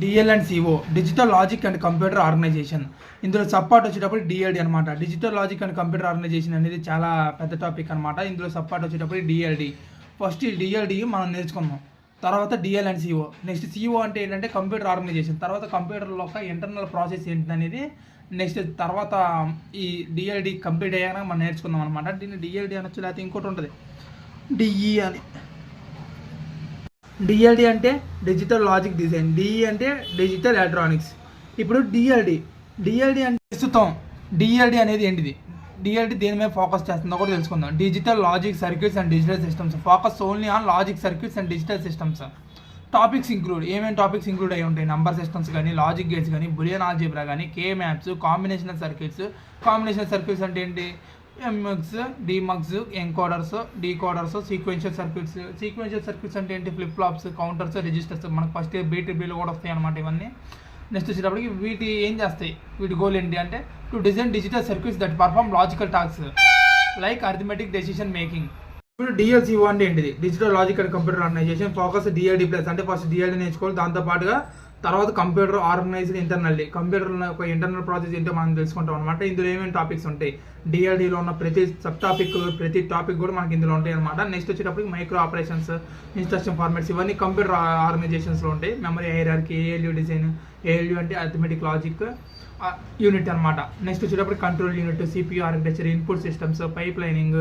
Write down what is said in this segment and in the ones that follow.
DL and CO digital logic and computer organization ఇందులో support వచ్చేటప్పుడు DLD అనమాట digital logic and computer organization అనేది చాలా పెద్ద టాపిక్ అనమాట ఇందులో సపోర్ట్ వచ్చేటప్పుడు డిఎల్డి ఫస్ట్ ఈ డిఎల్డి మనం నేర్చుకున్నాం తర్వాత DL and CO next CO అంటే ఏంటంటే కంప్యూటర్ ఆర్గనైజేషన్ తర్వాత కంప్యూటర్లో ఒక ఇంటర్నల్ ప్రాసెస్ ఏంటి అనేది నెక్స్ట్ తర్వాత ఈ డిఎల్డి కంప్లీట్ అయ్యాక మనం నేర్చుకుందాం అనమాట దీన్ని డిఎల్డి అనొచ్చు లేకపోతే ఇంకోటి ఉంటుంది. డిఈ అని. డిఎల్డి అంటే డిజిటల్ లాజిక్ డిజైన్ డిఈ అంటే డిజిటల్ ఎలక్ట్రానిక్స్ ఇప్పుడు డిఎల్డి డిఎల్డి అంటే ప్రస్తుతం డిఎల్డి అనేది ఏంటిది? డిఎల్డి దేని మీద ఫోకస్ చేస్తుందో కూడా తెలుసుకుందాం. Digital logic circuits and digital systems focus only on logic circuits and digital systems topics include ఏమేమి టాపిక్స్ ఇంక్లూడ్ అయి ఉంటాయి? నంబర్ సిస్టమ్స్ కానీ లాజిక్ గేట్స్ కానీ బులియన్ ఆల్జీబ్రా కానీ K maps combinational circuits combinational circuits అంటే ఏంటి? MX demux encoders decoders sequential circuits sequential circuits అంటే ఏంటి? ఫ్లిప్ ఫ్లాప్స్ కౌంటర్స్ రిజిస్టర్స్ మనకు ఫస్ట్ బీటీబీలో కూడా వస్తాయి అనమాట ఇవన్నీ. నెక్స్ట్ వచ్చేటప్పటికి వీటి ఏం చేస్తాయి? వీటి గోల్ ఏంటి అంటే to design digital circuits that perform logical tasks like arithmetic decision making ఇప్పుడు డిఎల్సిఓ అంటే ఏంటిది? Digital logical computer organization focus DLD plus అంటే ఫస్ట్ డిఎల్డి నేర్చుకోవాలి. దాంతో పాటుగా తర్వాత కంప్యూటర్ ఆర్గనైజ్డ్ ఇంటర్నల్లీ. కంప్యూటర్ ఒక ఇంటర్నల్ ప్రాసెస్ ఏంటో మనం తెలుసుకుంటాం అనమాట ఇందులో ఏమేమి టాపిక్స్ ఉంటాయి? డిఎల్డీలో ఉన్న ప్రతి సబ్ టాపిక్ ప్రతి టాపిక్ కూడా మనకి ఇందులో ఉంటాయి అనమాట నెక్స్ట్ వచ్చేటప్పటికి మైక్రో ఆపరేషన్స్ ఇన్స్ట్రక్షన్ ఫార్మాట్స్ ఇవన్నీ కంప్యూటర్ ఆర్గనైజేషన్స్లో ఉంటాయి. Memory hierarchy ALU design ALU అంటే అథమెటిక్ లాజిక్ యూనిట్ అనమాట నెక్స్ట్ వచ్చేటప్పుడు control unit CPU architecture input systems pipelining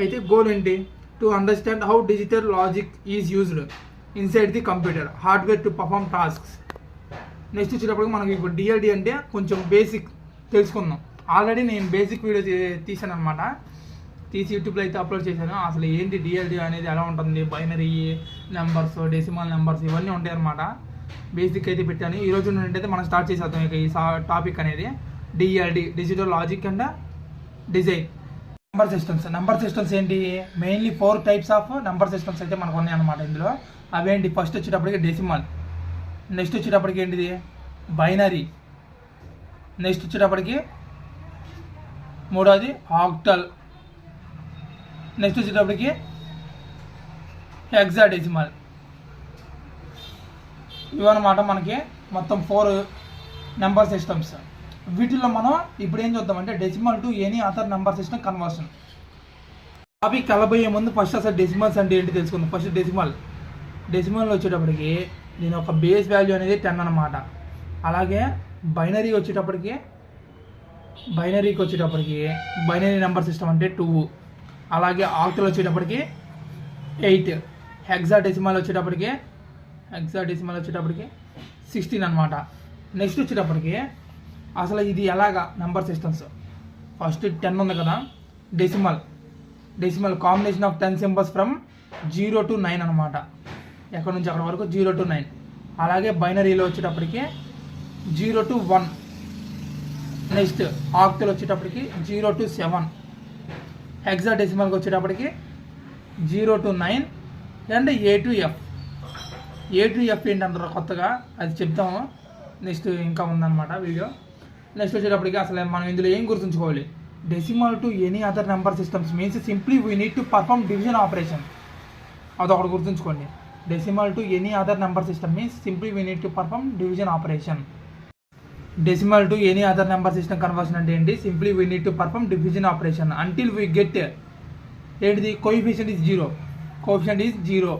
అయితే గోల్ ఏంటి? To understand how digital logic is used inside the computer hardware to perform tasks next వచ్చేటప్పటికి మనకి ఇప్పుడు DLD అంటే కొంచెం బేసిక్ తెలుసుకుందాం. ఆల్రెడీ నేను బేసిక్ వీడియో తీసాను అనమాట తీసి యూట్యూబ్లో అయితే అప్లోడ్ చేశాను. అసలు ఏంటి డిఎల్డి అనేది ఎలా ఉంటుంది? బైనరీ నెంబర్స్ డెసిమల్ నెంబర్స్ ఇవన్నీ ఉంటాయి అనమాట బేసిక్ అయితే పెట్టాను. ఈ రోజు నుండి అయితే మనం స్టార్ట్ చేసేద్దాం ఇక ఈ టాపిక్ అనేది. DLD digital logic and design number systems number systems ఏంటి? Mainly four types of number systems అయితే మనకు ఉన్నాయి అనమాట ఇందులో. అవేంటి? ఫస్ట్ వచ్చేటప్పటికి డెసిమల్ నెక్స్ట్ వచ్చేటప్పటికి ఏంటిది? బైనరీ నెక్స్ట్ వచ్చేటప్పటికి మూడవది ఆక్టల్ నెక్స్ట్ వచ్చేటప్పటికి హెక్సాడెసిమల్ ఇవన్నమాట మనకి మొత్తం ఫోర్ నెంబర్ సిస్టమ్స్ వీటిల్లో మనం ఇప్పుడు ఏం చూద్దామంటే decimal to any other number system conversion అవి కలబోయే ముందు ఫస్ట్ అసలు డెసిమల్స్ అంటే ఏంటి తెలుసుకుందాం. ఫస్ట్ డెసిమల్ డెసిమల్ వచ్చేటప్పటికి దీని ఒక బేస్ వాల్యూ అనేది టెన్ అనమాట అలాగే బైనరీ వచ్చేటప్పటికి బైనరీకి వచ్చేటప్పటికి బైనరీ నెంబర్ సిస్టమ్ అంటే టూ అలాగే ఆక్టల్ వచ్చేటప్పటికి ఎయిట్ హెగ్జా డెసిమల్ వచ్చేటప్పటికి హెగ్జా డెసిమల్ వచ్చేటప్పటికి సిక్స్టీన్ అనమాట నెక్స్ట్ వచ్చేటప్పటికి అసలు ఇది ఎలాగా నెంబర్ సిస్టమ్స్ ఫస్ట్ టెన్ ఉంది కదా decimal decimal combination of ten symbols from zero to nine అనమాట ఎక్కడ నుంచి అక్కడ వరకు జీరో టు నైన్. అలాగే బైనరీలో వచ్చేటప్పటికి zero to one. Next octal వచ్చేటప్పటికి జీరో టు సెవెన్. హెగ్జా డెసిమల్కి వచ్చేటప్పటికి zero to nine and A to F. A to F ఏంటంటారు కొత్తగా? అది చెప్తాము. నెక్స్ట్ ఇంకా ఉందన్నమాట వీడియో. నెక్స్ట్ వచ్చేటప్పటికి అసలు మనం ఇందులో ఏం గుర్తుంచుకోవాలి? Decimal to any other number systems means simply we need to perform division operation అదొకటి గుర్తుంచుకోండి. Decimal to any other number system means simply we need to perform division operation decimal to any other number system conversion అంటే ఏంటి? Simply we need to perform division operation until we get ఏంటిది? Coefficient is zero coefficient is zero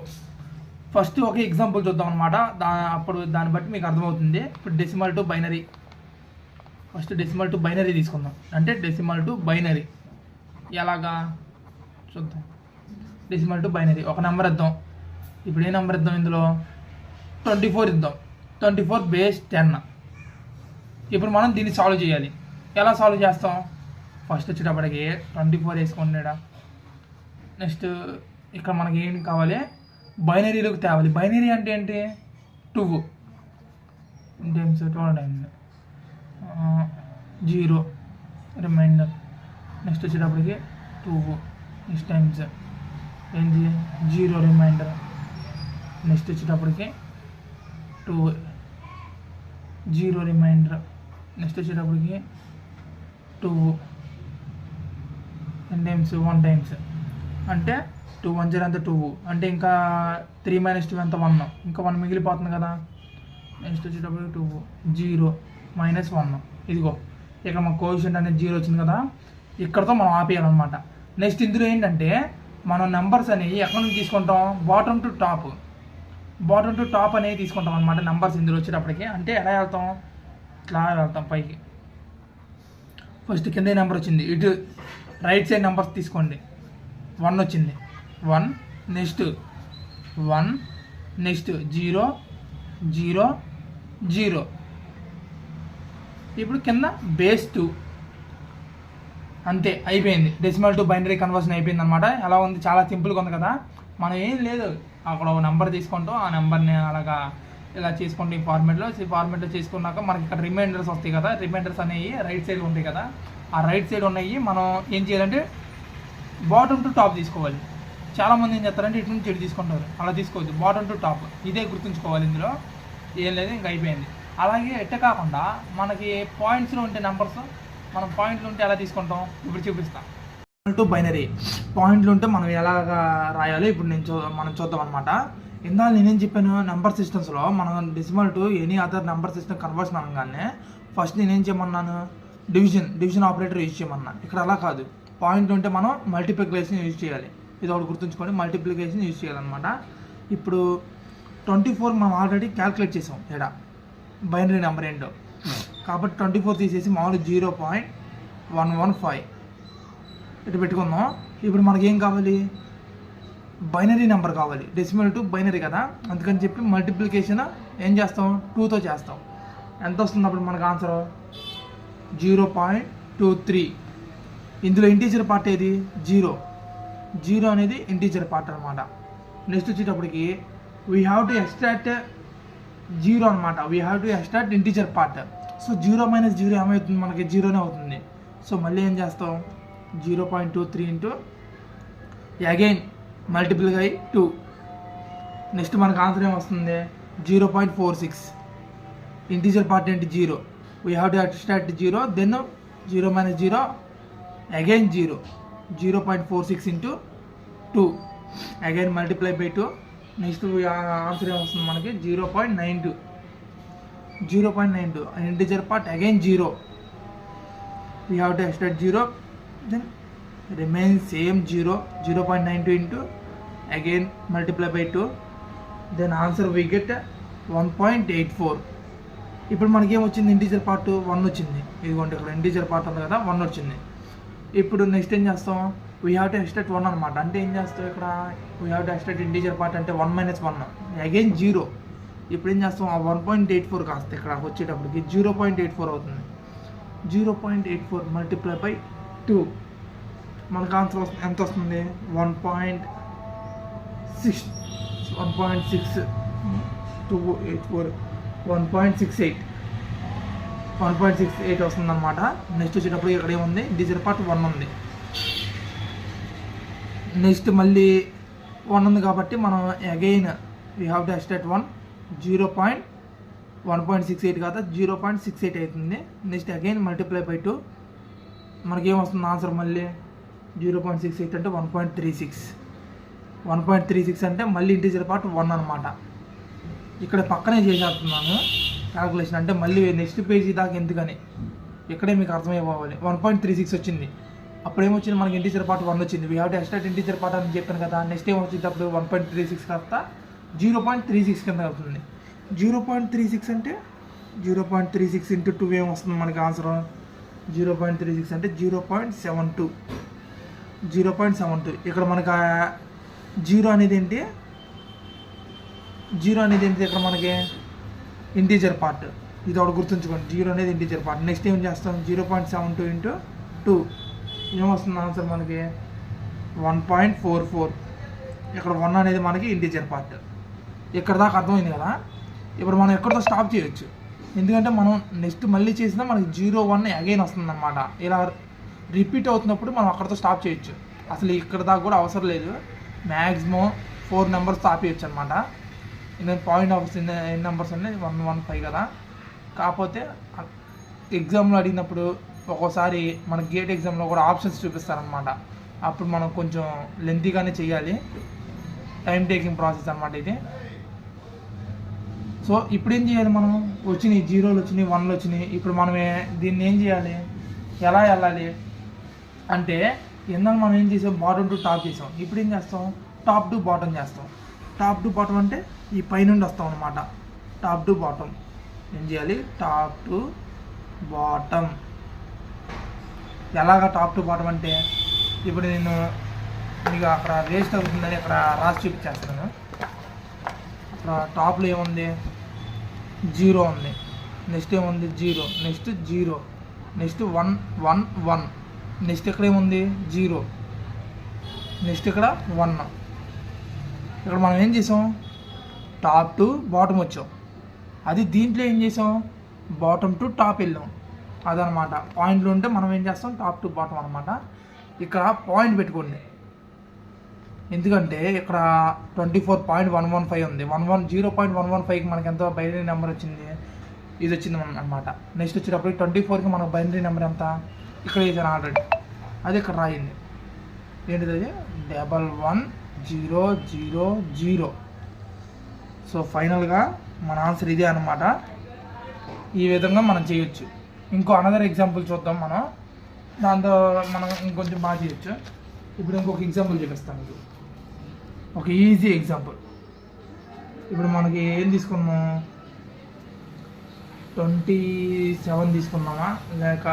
first ఒక example చూద్దాం అనమాట దా అప్పుడు దాన్ని బట్టి మీకు అర్థమవుతుంది. ఇప్పుడు decimal to binary first decimal to binary తీసుకుందాం. అంటే డెసిమల్ టు బైనరీ ఎలాగా? చూద్దాం. డెసిమల్ టు బైనరీ ఒక నెంబర్ ఇద్దాం ఇప్పుడు ఏ నెంబర్ ఇద్దాం ఇందులో? ట్వంటీ ఫోర్ ఇద్దాం. ట్వంటీ ఫోర్ బేస్ టెన్ ఇప్పుడు మనం దీన్ని సాల్వ్ చేయాలి. ఎలా సాల్వ్ చేస్తాం? ఫస్ట్ వచ్చేటప్పటికి ట్వంటీ ఫోర్ వేసుకున్నాడా నెక్స్ట్ ఇక్కడ మనకి ఏం కావాలి? బైనరీలోకి తేవాలి. బైనరీ అంటే ఏంటి? Two times two zero remainder next వచ్చేటప్పటికి టూ నెక్స్ట్ టైమ్స్ ఏంటి? జీరో రిమైండర్ నెక్స్ట్ వచ్చేటప్పటికి టూ జీరో రిమైండర్. నెక్స్ట్ వచ్చేటప్పటికి two ten times one times. అంటే టూ వన్ జీరో అంత టూ. అంటే ఇంకా త్రీ మైనస్ టూ ఎంత వన్? ఇంకా వన్ మిగిలిపోతుంది కదా. నెక్స్ట్ వచ్చేటప్పుడు టూ జీరో మైనస్ వన్. ఇదిగో ఇక్కడ మన కోవిషెంట్ అనేది జీరో వచ్చింది కదా. ఇక్కడతో మనం ఆపేయాలన్నమాట. నెక్స్ట్ ఇందులో ఏంటంటే మనం నెంబర్స్ అనేవి ఎక్కడ నుంచి తీసుకుంటాం? Bottom to top. Bottom to top అనేది తీసుకుంటాం అనమాట నెంబర్స్ ఇందులో వచ్చేటప్పటికి. అంటే ఎలా వెళ్తాం? ఇట్లా వెళ్తాం పైకి. ఫస్ట్ కింద నెంబర్ వచ్చింది? ఇటు రైట్ సైడ్ నెంబర్స్ తీసుకోండి. వన్ వచ్చింది. One next one next zero zero zero ఇప్పుడు కింద బేస్ టూ అంతే అయిపోయింది. డెసిమల్ టు బైనరీ కన్వర్షన్ అయిపోయింది అనమాట ఎలా ఉంది? చాలా సింపుల్గా ఉంది కదా. మనం ఏం లేదు. అక్కడ ఒక నెంబర్ తీసుకుంటాం. ఆ నెంబర్ని అలాగా ఇలా చేసుకుంటాం ఈ ఫార్మేట్లో ఈ ఫార్మేట్లో చేసుకున్నాక మనకి ఇక్కడ రిమైండర్స్ వస్తాయి కదా. రిమైండర్స్ అనేవి రైట్ సైడ్ ఉంటాయి కదా. ఆ రైట్ సైడ్ ఉన్నాయి మనం ఏం చేయాలంటే బాటమ్ టు టాప్ తీసుకోవాలి. చాలామంది ఏం చేస్తారంటే ఇటు నుంచి ఇటు తీసుకుంటారు. అలా తీసుకోవద్దు. బాటమ్ టు టాప్ ఇదే గుర్తుంచుకోవాలి ఇందులో. ఏం లేదు ఇంకా అయిపోయింది. అలాగే ఎట్ట కాకుండా మనకి పాయింట్స్లో ఉంటే నెంబర్స్ మనం పాయింట్లు ఉంటే ఎలా తీసుకుంటాం? ఇప్పుడు చూపిస్తాం. టు బైనరీ పాయింట్లు ఉంటే మనం ఎలాగా రాయాలో? ఇప్పుడు నేను చూ మనం చూద్దాం అనమాట ఇందాక నేనేం చెప్పాను? నెంబర్ సిస్టమ్స్లో మనం decimal to any other number system conversion అనగానే ఫస్ట్ నేనేం చేయమన్నాను? డివిజన్ డివిజన్ ఆపరేటర్ యూజ్ చేయమన్నా. ఇక్కడ అలా కాదు. పాయింట్ ఉంటే మనం మల్టిప్లికేషన్ యూజ్ చేయాలి. ఇది ఒకటి గుర్తుంచుకోండి. మల్టిప్లికేషన్ యూజ్ చేయాలన్నమాట. ఇప్పుడు ట్వంటీ ఫోర్ మనం ఆల్రెడీ క్యాల్కులేట్ చేసాం. ఇక్కడ బైనరీ నెంబర్ ఏంటో. కాబట్టి ట్వంటీ ఫోర్ తీసేసి మామూలు zero point one one five ఇటు పెట్టుకుందాం. ఇప్పుడు మనకి ఏం కావాలి? బైనరీ నెంబర్ కావాలి. డెసిమల్ టు బైనరీ కదా? అందుకని చెప్పి మల్టిప్లికేషన్ ఏం చేస్తాం? టూతో చేస్తాం. ఎంత వస్తుంది అప్పుడు మనకు answer zero point two three ఇందులో ఇంటీజర్ పార్ట్ ఏది? జీరో జీరో అనేది ఇంటీజర్ పార్ట్ అనమాట నెక్స్ట్ వచ్చేటప్పటికి we have to extract zero అనమాట we have to extract integer part so zero minus zero ఏమవుతుంది? మనకి జీరోనే అవుతుంది. సో మళ్ళీ ఏం చేస్తాం? Zero point two three into again multiple by two. Next మనకు ఆన్సర్ ఏమొస్తుంది zero point four six. Integer part ఏంటి? Zero. We have to extract zero then zero minus zero again zero. Zero point four six into two. Again multiply by two next answer ఏమొస్తుంది మనకి? Zero point nine two. Zero point nine two. Integer part again zero. We have to extract zero. Then remain same zero zero point nine two into again multiply by two then answer we get one point eight four ఇప్పుడు మనకి వచ్చింది? Integer part one వచ్చింది. ఇదిగోండి ఇక్కడ integer part ఉంది కదా one వచ్చింది. ఇప్పుడు నెక్స్ట్ ఏం చేస్తాం? We have to extract one అనమాట అంటే ఏం చేస్తాం ఇక్కడ? We have to extract integer part అంటే one minus one again zero ఇప్పుడు ఏం చేస్తాం? ఆ వన్ పాయింట్ ఎయిట్ ఫోర్ కాస్త ఇక్కడ వచ్చేటప్పటికి జీరో పాయింట్ ఎయిట్ ఫోర్ అవుతుంది. Zero point eight four multiply by two. మనకు ఆన్సర్ వస్తుంది ఎంత వస్తుంది? One point six. One point six. Two eight four. One point six eight. One point six eight వస్తుందన్నమాట. Next వచ్చేటప్పుడు ఇక్కడ ఏముంది? డీజిల్ పార్ట్ వన్ ఉంది. నెక్స్ట్ మళ్ళీ వన్ ఉంది కాబట్టి మనం again we have to extract one zero point one point six eight కాదా జీరో పాయింట్ సిక్స్ ఎయిట్ అవుతుంది. Next again multiply by two మనకేమొస్తుంది answer మళ్ళీ? జీరో పాయింట్ సిక్స్ ఎయిట్ అంటే one point three six. One point three six అంటే మళ్ళీ integer part one అనమాట ఇక్కడ పక్కనే చేసేస్తున్నాను. క్యాల్కులేషన్ అంటే మళ్ళీ నెక్స్ట్ పేజీ దాకా ఎందుకని? ఇక్కడే మీకు అర్థమైపోవాలి వన్ పాయింట్ త్రీ సిక్స్ వచ్చింది. అప్పుడు ఏమొచ్చింది మనకి ఇంటీజర్ పార్ట్ వన్ వచ్చింది. We have to extract integer part అని చెప్పాను కదా. నెక్స్ట్ ఏం వచ్చింది అప్పుడు? వన్ పాయింట్ త్రీ సిక్స్ కాస్త జీరో పాయింట్ త్రీ సిక్స్ కింద అవుతుంది జీరో పాయింట్ త్రీ సిక్స్ అంటే zero point three six into two ఏం వస్తుంది మనకి answer? Zero point three six అంటే zero point seven two. Zero point seven two. ఇక్కడ మనకు జీరో అనేది ఏంటి? జీరో అనేది ఏంటి ఇక్కడ మనకి? Integer part. ఇది ఒకటి గుర్తుంచుకోండి. జీరో అనేది ఇంటీజర్ పార్ట్. నెక్స్ట్ ఏం చేస్తాం? Zero point seven two into two. ఏమొస్తుంది ఆన్సర్ మనకి? One point four four. ఇక్కడ వన్ అనేది మనకి ఇంటీజర్ పార్ట్. ఇక్కడ దాకా అర్థమైంది కదా? ఇప్పుడు మనం ఎక్కడితో స్టాప్ చేయొచ్చు? ఎందుకంటే మనం నెక్స్ట్ మళ్ళీ చేసినా మనకి జీరో వన్ అగైన్ వస్తుంది అనమాట ఇలా రిపీట్ అవుతున్నప్పుడు మనం అక్కడతో స్టాప్ చేయొచ్చు. అసలు ఇక్కడ దాకా కూడా అవసరం లేదు. మ్యాక్సిమం ఫోర్ నెంబర్స్ ఆపేయచ్చు అనమాట పాయింట్ ఆఫ్ ఎన్ని నెంబర్స్ ఉన్నాయి వన్ వన్ ఫైవ్ కదా. కాకపోతే ఎగ్జామ్లో అడిగినప్పుడు ఒక్కోసారి మన గేట్ ఎగ్జామ్లో కూడా ఆప్షన్స్ చూపిస్తారనమాట అప్పుడు మనం కొంచెం లెంతీగానే చేయాలి. టైం టేకింగ్ ప్రాసెస్ అనమాట ఇది. సో ఇప్పుడు ఏం చేయాలి మనం? వచ్చినాయి జీరోలు వచ్చినాయి వన్లు వచ్చినాయి. ఇప్పుడు మనం దీన్ని ఏం చేయాలి? ఎలా వెళ్ళాలి? అంటే ఇందాక మనం ఏం చేసాం? బాటమ్ టు టాప్ చేసాం. ఇప్పుడు ఏం చేస్తాం? టాప్ టు బాటమ్ చేస్తాం. టాప్ టు బాటమ్ అంటే ఈ పైనుండి వస్తాం అనమాట టాప్ టు బాటమ్ ఏం చేయాలి? టాప్ టు బాటమ్ ఎలాగా టాప్ టు బాటమ్ అంటే? ఇప్పుడు నేను మీకు అక్కడ వేస్ట్ అవుతుందని అక్కడ రాసి చూపించేస్తాను అక్కడ టాప్లో ఏముంది? జీరో ఉంది. నెక్స్ట్ ఏముంది? Zero. Next zero. Next one one one. Next ఇక్కడ ఏముంది జీరో. నెక్స్ట్ ఇక్కడ వన్. ఇక్కడ మనం ఏం చేసాం? టాప్ టు బాటమ్ వచ్చాం. అది దీంట్లో ఏం చేసాం? బాటమ్ టు టాప్ వెళ్ళాం. అదనమాట. పాయింట్లు ఉంటే మనం ఏం చేస్తాం? టాప్ టు బాటమ్ అనమాట ఇక్కడ పాయింట్ పెట్టుకోండి. ఎందుకంటే ఇక్కడ twenty four point one one five ఉంది one one zero point one one ఫైవ్కి మనకి ఎంత బైనరీ నెంబర్ వచ్చింది. ఇది వచ్చింది అనమాట నెక్స్ట్ వచ్చేటప్పుడు ట్వంటీ ఫోర్కి మనకు బైనరీ నెంబర్ ఎంత? ఇక్కడ ఇది ఆల్రెడీ అది ఇక్కడ రాయింది. ఏంటిది అది? Double one zero zero zero so ఫైనల్గా మన ఆన్సర్ ఇదే అనమాట ఈ విధంగా మనం చేయొచ్చు. ఇంకో అనదర్ ఎగ్జాంపుల్ చూద్దాం మనం. దాంతో మనం ఇంకొంచెం బాగా చేయొచ్చు. ఇప్పుడు ఇంకొక ఎగ్జాంపుల్ చూపిస్తాను. మీకు ఒక ఈజీ ఎగ్జాంపుల్ ఇప్పుడు మనకి ఏం తీసుకున్నాం ట్వంటీ సెవెన్ తీసుకున్నామా? లేక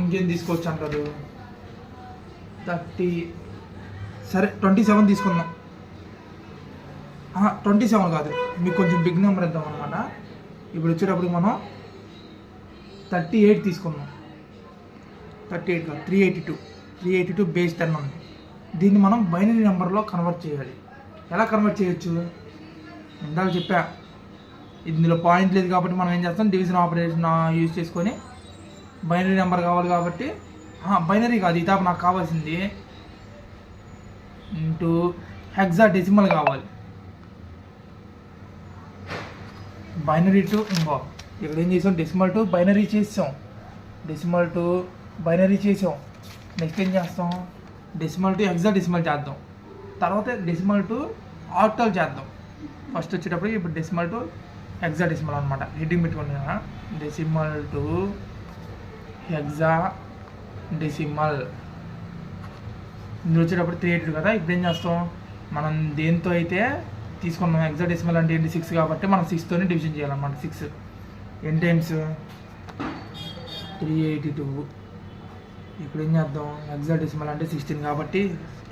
ఇంకేం తీసుకోవచ్చు అంటారు? థర్టీ సరే ట్వంటీ సెవెన్ తీసుకుందాం ట్వంటీ సెవెన్ కాదు. మీకు కొంచెం బిగ్ నెంబర్ ఇద్దాం అనమాట ఇప్పుడు వచ్చేటప్పుడు మనం థర్టీ ఎయిట్ తీసుకున్నాం. థర్టీ ఎయిట్ కాదు three eighty two three eighty two base ten ఉంది. దీన్ని మనం బైనరీ నెంబర్లో కన్వర్ట్ చేయాలి. ఎలా కన్వర్ట్ చేయొచ్చు? ఇందాక చెప్పా. ఇందులో పాయింట్ లేదు కాబట్టి మనం ఏం చేస్తాం? డివిజన్ ఆపరేషన్ యూజ్ చేసుకొని బైనరీ నెంబర్ కావాలి కాబట్టి బైనరీ కాదు. ఈ నాకు కావాల్సింది ఇంటూ హెగ్జా డెసిమల్ కావాలి. బైనరీ టు ఇంకో. ఇక్కడ ఏం చేసాం? డెసిమల్ టు బైనరీ చేసాం. డెసిమల్ టు బైనరీ చేసాం. నెక్స్ట్ ఏం చేస్తాం? డెసిమల్ టు ఎగ్జా డెసిమల్ చేద్దాం. తర్వాత డెసిమల్ టు ఆక్టల్ చేద్దాం. ఫస్ట్ వచ్చేటప్పుడు ఇప్పుడు డెసిమల్ టు ఎగ్జా డెసిమల్ అనమాట హెడ్డింగ్ పెట్టుకోండి డెసిమల్ టు ఎగ్జా డెసిమల్ ఇందులో వచ్చేటప్పుడు త్రీ ఎయిటీ కదా. ఇప్పుడు ఏం చేస్తాం? మనం దేంతో అయితే తీసుకున్నాం? ఎగ్జా డెసిమల్ అంటే ఏంటి? సిక్స్ కాబట్టి మనం సిక్స్తోనే డివిజన్ చేయాలన్నమాట. Six n times three eighty two ఇప్పుడు ఏం చేద్దాం? ఎగ్జా అంటే సిక్స్టీన్ కాబట్టి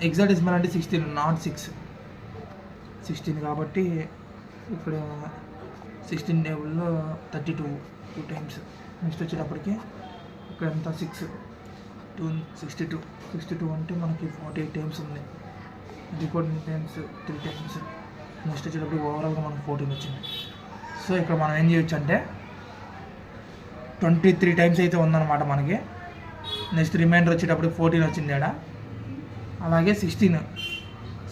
ఎగ్జా అంటే సిక్స్టీన్ నాట్ సిక్స్ సిక్స్టీన్ కాబట్టి ఇక్కడ సిక్స్టీన్ టేబుల్లో thirty two two times next వచ్చేటప్పటికి ఇక్కడ ఎంత six two sixty two sixty two అంటే మనకి ఫార్టీ ఎయిట్ టైమ్స్ ఉంది ఇది fourteen times three times next వచ్చేటప్పుడు ఓవరాల్గా మనకు ఫోర్టీన్ వచ్చింది. సో ఇక్కడ మనం ఏం చేయొచ్చు అంటే ట్వంటీ త్రీ టైమ్స్ అయితే ఉందన్నమాట మనకి. నెక్స్ట్ రిమైండర్ వచ్చేటప్పుడు ఫోర్టీన్ వచ్చింది ఆడ. అలాగే సిక్స్టీన్.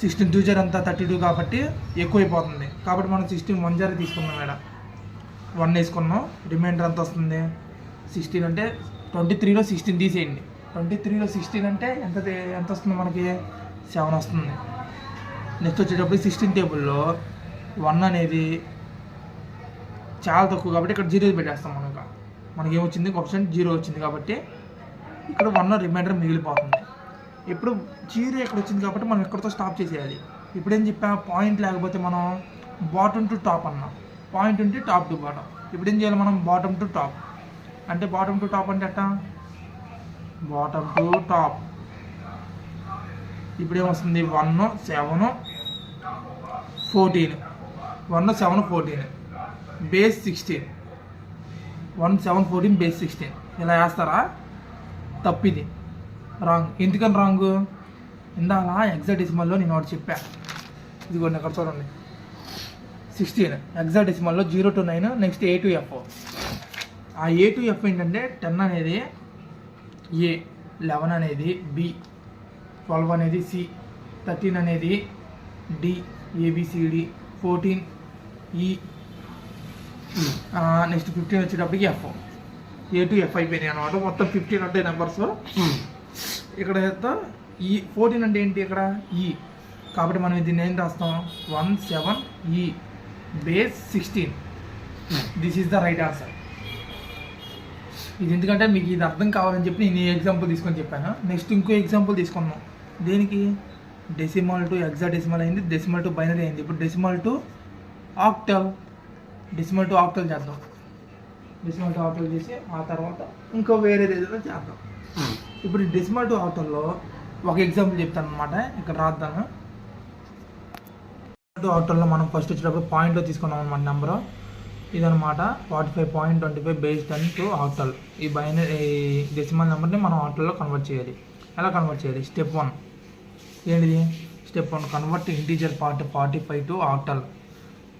సిక్స్టీన్ టూ జర్ అంతా థర్టీ టూ కాబట్టి ఎక్కువైపోతుంది. కాబట్టి మనం సిక్స్టీన్ వన్ జారీ తీసుకున్నాం ఇక్కడ వన్ వేసుకున్నాం. రిమైండర్ ఎంత వస్తుంది? సిక్స్టీన్ అంటే ట్వంటీ త్రీలో సిక్స్టీన్ తీసేయండి. ట్వంటీ త్రీలో సిక్స్టీన్ అంటే ఎంత ఎంత వస్తుంది మనకి? సెవెన్ వస్తుంది. నెక్స్ట్ వచ్చేటప్పుడు సిక్స్టీన్ టేబుల్లో వన్ అనేది చాలా తక్కువ కాబట్టి ఇక్కడ జీరో పెట్టేస్తాం మనకు మనకి ఏమొచ్చింది ఆప్షన్ జీరో వచ్చింది కాబట్టి ఇక్కడ వన్ రిమైండర్ మిగిలిపోతుంది. ఇప్పుడు జీరో ఇక్కడ వచ్చింది కాబట్టి మనం ఎక్కడితో స్టాప్ చేసేయాలి. ఇప్పుడు ఏం చెప్పా? పాయింట్ లేకపోతే మనం బాటమ్ టు టాప్ అన్నాం. పాయింట్ ఉంటే టాప్ టు బాటమ్ ఇప్పుడు ఏం చేయాలి మనం? బాటమ్ టు టాప్ అంటే బాటమ్ టు టాప్ అంటే అట్ట బాటమ్ టు టాప్ ఇప్పుడు ఏమొస్తుంది? One seven fourteen one seven fourteen base sixteen one seven fourteen base sixteen ఇలా వేస్తారా? తప్పిది. రాంగ్. ఎందుకని రాంగ్? ఇందాక ఎగ్జాడెసిమల్లో నేను ఒకటి చెప్పా. ఇదిగోండి అక్కడ చూడండి. Sixteen ఎగ్జాడెసిమల్లో zero to nine next A to F ఆ ఏ టు ఎఫ్ ఏంటంటే టెన్ అనేది ఏ లెవెన్ అనేది బి ట్వెల్వ్ అనేది సి థర్టీన్ అనేది D ABCD fourteen E next fifteen వచ్చేటప్పటికి ఎఫ్ ఏ టు ఎఫ్ అయిపోయినాయి అనమాట మొత్తం ఫిఫ్టీన్ ఉంటాయి నెంబర్స్ ఇక్కడ ఎంత? ఈ ఫోర్టీన్ అంటే ఏంటి ఇక్కడ? ఈ కాబట్టి మనం దీన్ని ఏం రాస్తాం? One seven E base sixteen this is the right answer ఇది ఎందుకంటే మీకు ఇది అర్థం కావాలని చెప్పి నేను ఈ ఎగ్జాంపుల్ తీసుకొని చెప్పాను. నెక్స్ట్ ఇంకో ఎగ్జాంపుల్ తీసుకున్నాం దేనికి? డెసిమల్ టు ఎగ్జా డెసిమల్ అయింది. డెసిమల్ టు బైనరీ అయింది. ఇప్పుడు decimal to octal decimal to octal చేద్దాం. డెసిమల్ టు ఆక్టల్ చేసి ఆ తర్వాత ఇంకో వేరే ఏదైనా చేద్దాం. ఇప్పుడు డెసిమల్ టు ఆక్టల్లో ఒక ఎగ్జాంపుల్ చెప్తాను అనమాట ఇక్కడ రాద్దాను టు ఆక్టల్లో మనం ఫస్ట్ వచ్చేటప్పుడు పాయింట్లో తీసుకున్నాం అనమాట నెంబరు ఇదనమాట forty five point twenty five based on to octal ఈ బైనరీ డెసిమల్ నెంబర్ని మనం ఆక్టల్లో కన్వర్ట్ చేయాలి. ఎలా కన్వర్ట్ చేయాలి? స్టెప్ వన్ ఏంటిది? Step one convert integer part forty five to octal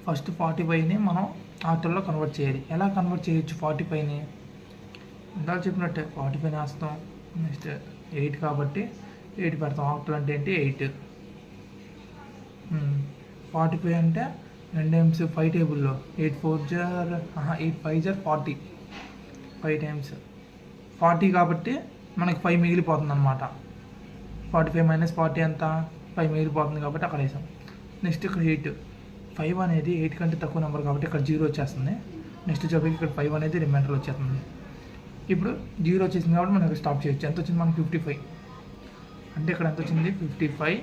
first forty ఫైవ్ని మనం ఆక్టల్లో కన్వర్ట్ చేయాలి. ఎలా కన్వర్ట్ చేయొచ్చు? ఫార్టీ ఫైవ్ని ఇందాక చెప్పినట్టే ఫార్టీ ఫైవ్ వేస్తాం. నెక్స్ట్ ఎయిట్ కాబట్టి ఎయిట్ పెడతాం. ఆక్టల్ అంటే ఏంటి? ఎయిట్ ఫార్టీ ఫైవ్ అంటే రెండు టైమ్స్ ఫైవ్ టేబుల్లో ఎయిట్ ఫోర్ జార్ ఎయిట్ ఫైవ్ జార్ ఫార్టీ ఫైవ్ టైమ్స్ ఫార్టీ కాబట్టి మనకి ఫైవ్ మిగిలిపోతుంది అనమాట ఫార్టీ ఫైవ్ మైనస్ ఫార్టీ ఎంత? ఫైవ్ మిగిలిపోతుంది కాబట్టి అక్కడ వేసాం. నెక్స్ట్ ఇక్కడ ఎయిట్ ఫైవ్ అనేది ఎయిట్ కంటే తక్కువ నెంబర్ కాబట్టి ఇక్కడ జీరో వచ్చేస్తుంది. నెక్స్ట్ జాబ్కి ఇక్కడ ఫైవ్ అనేది రిమైండర్ వచ్చేస్తుంది. ఇప్పుడు జీరో వచ్చేసింది కాబట్టి మనం ఇక్కడ స్టాప్ చేయొచ్చు. ఎంత వచ్చింది మనకి ఫిఫ్టీ ఫైవ్ అంటే ఇక్కడ ఎంత వచ్చింది? ఫిఫ్టీ ఫైవ్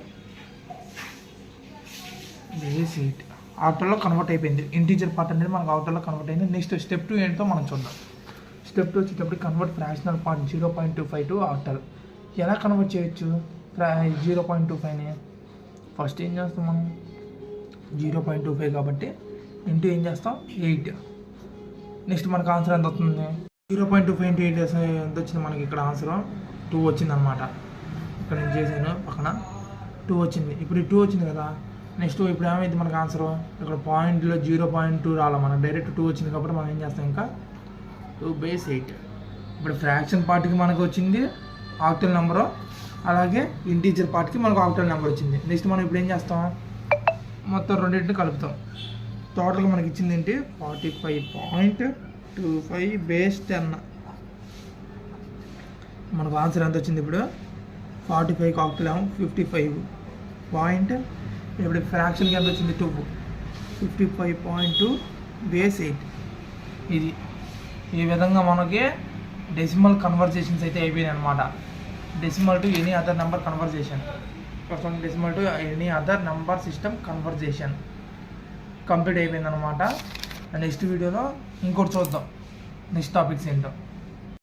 బేస్ ఎయిట్ ఆటోలో కన్వర్ట్ అయిపోయింది. ఇంటీజర్ పార్ట్ అనేది మనకు ఆటోలో కన్వర్ట్ అయింది. నెక్స్ట్ స్టెప్ టూ ఏంటో మనం చూద్దాం. స్టెప్ టూ వచ్చేటప్పుడు convert fractional part zero point two five to octal ఎలా కన్వర్ట్ చేయొచ్చు? జీరో పాయింట్ టూ ఫైవ్ని ఫస్ట్ ఏం చేస్తాం మనం? జీరో పాయింట్ టూ ఫైవ్ కాబట్టి ఇంటూ ఏం చేస్తాం? ఎయిట్. నెక్స్ట్ మనకు ఆన్సర్ ఎంత వస్తుంది? Zero point two five into eight ఎంత వచ్చింది మనకి ఇక్కడ ఆన్సర్? టూ వచ్చింది అనమాట ఇక్కడ నేను చేశాను పక్కన. టూ వచ్చింది. ఇప్పుడు టూ వచ్చింది కదా. నెక్స్ట్ ఇప్పుడు ఏమైంది మనకు ఆన్సర్? ఇక్కడ పాయింట్లో జీరో పాయింట్ టూ రావాలి మనకు. డైరెక్ట్ టూ వచ్చింది కాబట్టి మనం ఏం చేస్తాం ఇంకా? Two base eight. ఇప్పుడు ఫ్రాక్షన్ పార్ట్కి మనకు వచ్చింది ఆక్టల్ నెంబరు. అలాగే ఇంటీజర్ పార్ట్కి మనకు ఆక్టల్ నెంబర్ వచ్చింది. నెక్స్ట్ మనం ఇప్పుడు ఏం చేస్తాం? మొత్తం రెండింటిని కలుపుతాం. టోటల్గా మనకి ఇచ్చింది ఏంటి? Forty five point two five base ten మనకు ఆన్సర్ ఎంత వచ్చింది ఇప్పుడు? ఫార్టీ ఫైవ్ కాక్టలేమో ఫిఫ్టీ ఫైవ్ పాయింట్ ఇప్పుడు ఫ్రాక్షన్కి ఎంత వచ్చింది? Two fifty five point two base eight ఇది. ఈ విధంగా మనకి డెసిమల్ కన్వర్జేషన్స్ అయితే అయిపోయినాయి అనమాట decimal to any other number conversion ప్రస్తుతం decimal to any other number system conversion complete అయిపోయింది అనమాట నెక్స్ట్ వీడియోలో ఇంకోటి చూద్దాం. నెక్స్ట్ టాపిక్స్ ఏంటో.